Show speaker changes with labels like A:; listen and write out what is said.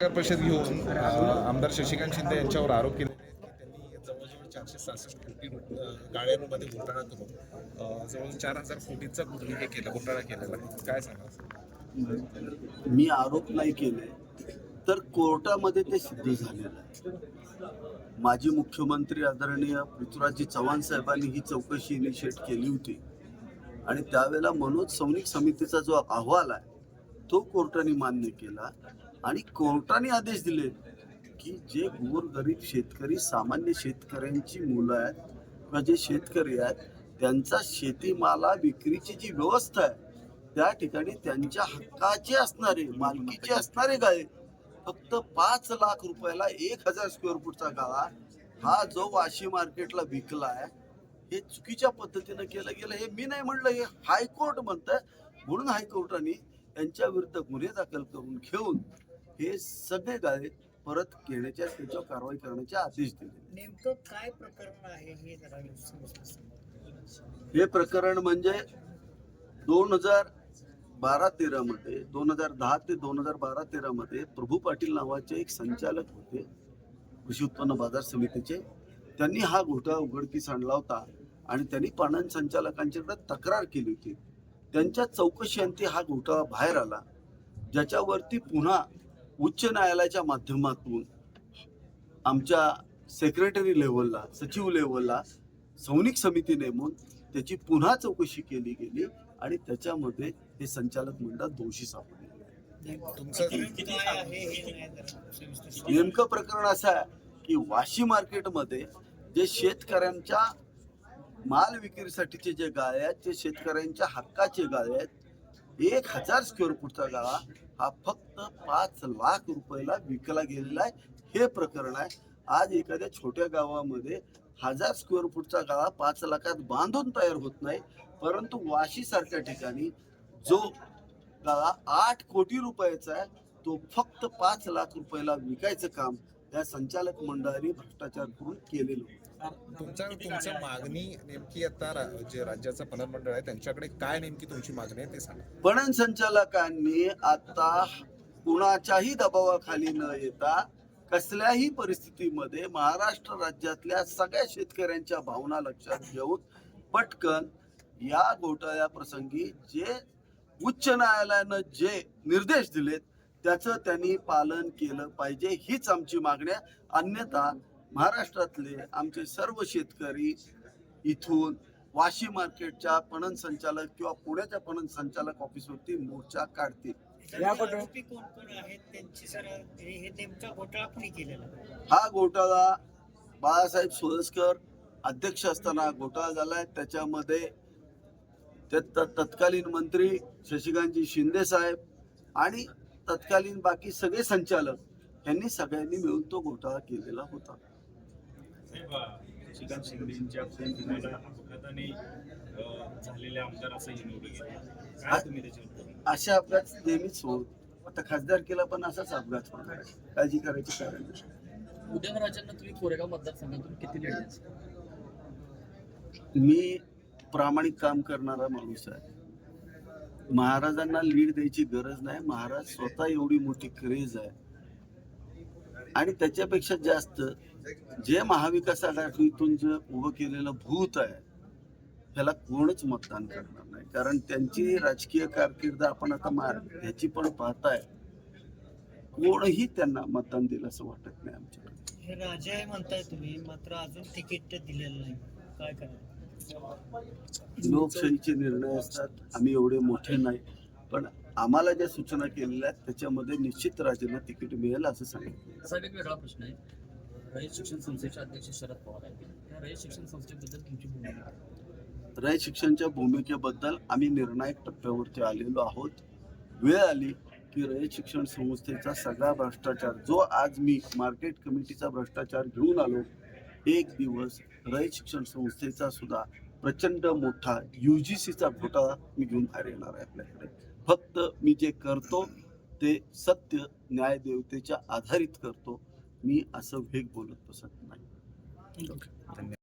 A: परिषद घेऊन आमदार शशिकांत शिंदे यांच्यावर आरोप केले की त्यांनी जवळजवळ चारशे सहासष्ट कोटी गाळ्यांमध्ये घोटाळा करून जवळजवळ जवळ चार हजार कोटीचा हे केला घोटाळा केलेला आहे. काय सांगा
B: मी आरोप नाही केले तर कोर्टामध्ये ते सिद्ध झालेलं आहे. माजी मुख्यमंत्री आदरणीय पृथ्वीराजजी चव्हाण साहेबांनी ही चौकशी इनिशिएट केली होती. आणि त्यावेळेला मनोज सैनिक समितीचा जो अहवाल आहे तो कोर्टाने मान्य केला आणि कोर्टाने आदेश दिले की जे गोरगरीब शेतकरी सामान्य शेतकऱ्यांची मुलं आहेत किंवा जे शेतकरी आहेत त्यांचा शेतीमाला विक्रीची जी व्यवस्था आहे त्या ठिकाणी त्यांच्या हक्काचे असणारे मालकीचे असणारे गाळे फक्त पाच लाख रुपयाला एक हजार स्क्वेअर फूटचा गाळा हा जो वाशी मार्केटला विकला आहे हे चुकीच्या पद्धतीनं केलं गेलं हे मी नाही म्हणलं हे हायकोर्ट म्हणतंय. म्हणून हायकोर्टाने यांच्या विरुद्ध गुन्हे दाखल करून घेऊन हे सगळे गाळे परत घेण्याच्या त्याच्यावर कारवाई करण्याचे आदेश दिले.
C: नेमकं काय प्रकरण आहे हे जरा.
B: हे प्रकरण म्हणजे दोन हजार बारा तेरा मध्ये दोन हजार दहा ते दोन हजार बारा तेरा मध्ये प्रभू पाटील नावाचे एक संचालक होते कृषी उत्पन्न बाजार समितीचे. त्यांनी हा घोटाळा उघडकीस आणला होता आणि त्यांनी पणन संचालकांच्याकडे तक्रार केली होती. त्यांच्या चौकशीअंती हा घोटाळा बाहेर आला. ज्याच्यावरती पुन्हा उच्च न्यायालयाच्या माध्यमातून आमच्या सेक्रेटरी लेवलला सचिव लेवलला सैनिक समिती नेमून त्याची पुन्हा चौकशी केली गेली आणि त्याच्यामध्ये हे संचालक मंडळ दोषी सापडले. नेमकं प्रकरण असं आहे की वाशी मार्केटमध्ये जे शेतकऱ्यांच्या माल विक्रीसाठीचे जे गाळे आहेत ते शेतकऱ्यांच्या हक्काचे गाळे आहेत. एक हजार स्क्वेअर फूटचा गाळा हा फक्त पाच लाख रुपयाला विकला गेलेला आहे. हे प्रकरण आहे. आज एखाद्या छोट्या गावामध्ये हजार स्क्वेअर फूटचा गाळा पाच लाखात बांधून तयार होत नाही. परंतु वाशी सारख्या ठिकाणी जो गाळा आठ कोटी रुपयाचा आहे तो फक्त पाच लाख रुपयाला विकायचं काम या संचालक मंडळाने भ्रष्टाचार करून केलेलं.
A: तुमच्या तुमचं मागणी नेमकी आता जे राज्याचं पणन मंडळ आहे त्यांच्याकडे काय नेमकी तुमची मागणी आहे ते सांगा
B: पणन संचालकांनी आता कुणाच्याही दबावाखाली न येता कसल्याही परिस्थितीमध्ये महाराष्ट्र राज्यातल्या सगळ्या शेतकऱ्यांच्या भावना लक्षात घेऊन पटकन या घोटाळ्या प्रसंगी जे उच्च न्यायालयानं जे निर्देश दिलेत त्याचं त्यांनी पालन केलं पाहिजे. हीच आमची मागणी आहे. अन्यथा महाराष्ट्रातले आमचे सर्व शेतकरी इथून वाशी मार्केटच्या पणन संचालक किंवा पुण्याच्या पणन संचालक ऑफिसवरती मोर्चा काढतील.
C: त्याच्यामध्ये आरोपी कोण कोण आहेत? त्यांची सर हे नेमका घोटाळा कोणी केलेला?
B: हा घोटाळा बाळासाहेब सोळसकर अध्यक्ष असताना घोटाळा झालाय. त्याच्यामध्ये तत्कालीन मंत्री शशिकांतजी शिंदे साहेब आणि तत्कालीन बाकी सगळे संचालक यांनी सगळ्यांनी मिळून तो घोटाळा केलेला होता.
D: श्रीकांत शिंदेच्या अपघाताने आमदार
B: अशा अपघात नेहमीच होत. आता खासदार केला पण असाच अपघात होणार आहे. काळजी करायची कारण.
E: उदयनराजांना तुम्ही कोरेगाव मतदारसंघातून किती द्याल?
B: मी प्रामाणिक काम करणारा माणूस आहे. महाराजांना लीड द्यायची गरज नाही. महाराज स्वतः एवढी मोठी क्रेज आहे. आणि त्याच्यापेक्षा जास्त जे महाविकास आघाडीतून जे उभं केलेलं भूत आहे त्याला कोणच मतदान करणार नाही. कारण त्यांची राजकीय कारकीर्द आपण आता मार ह्याची पण पाहताय. कोणही त्यांना मतदान दिलं असं वाटत नाही आमच्याकडे.
C: हे राजा म्हणताय तुम्ही मात्र अजून तिकीट दिलेलं नाही. काय करायचं?
B: लोकशाहीचे निर्णय असतात आम्ही एवढे मोठे नाही. पण आम्हाला ज्या सूचना केलेल्या आहेत त्याच्यामध्ये निश्चित राजांना तिकीट मिळेल असं सांगितलं.
E: एक वेगळा प्रश्न आहे. रयत शिक्षण संस्थेचे अध्यक्ष शरद पवार आहेत. या रयत शिक्षण संस्थेबद्दल तुमची भूमिका काय?
B: रय शिक्षणच्या भूमिकेबद्दल आम्ही निर्णायक टप्प्यावरती आलेलो आहोत. वेळ आली की रय शिक्षण संस्थेचा सगळा भ्रष्टाचार जो आज मी मार्केट कमिटीचा भ्रष्टाचार घेऊन आलो एक दिवस रय शिक्षण संस्थेचा सुद्धा प्रचंड मोठा युजीसीचा घोटाळा मी घेऊन बाहेर येणार आहे आपल्याकडे. फक्त मी जे करतो ते सत्य न्यायदेवतेच्या आधारित करतो. मी असं वेग बोलत बसत नाही.
A: धन्यवाद.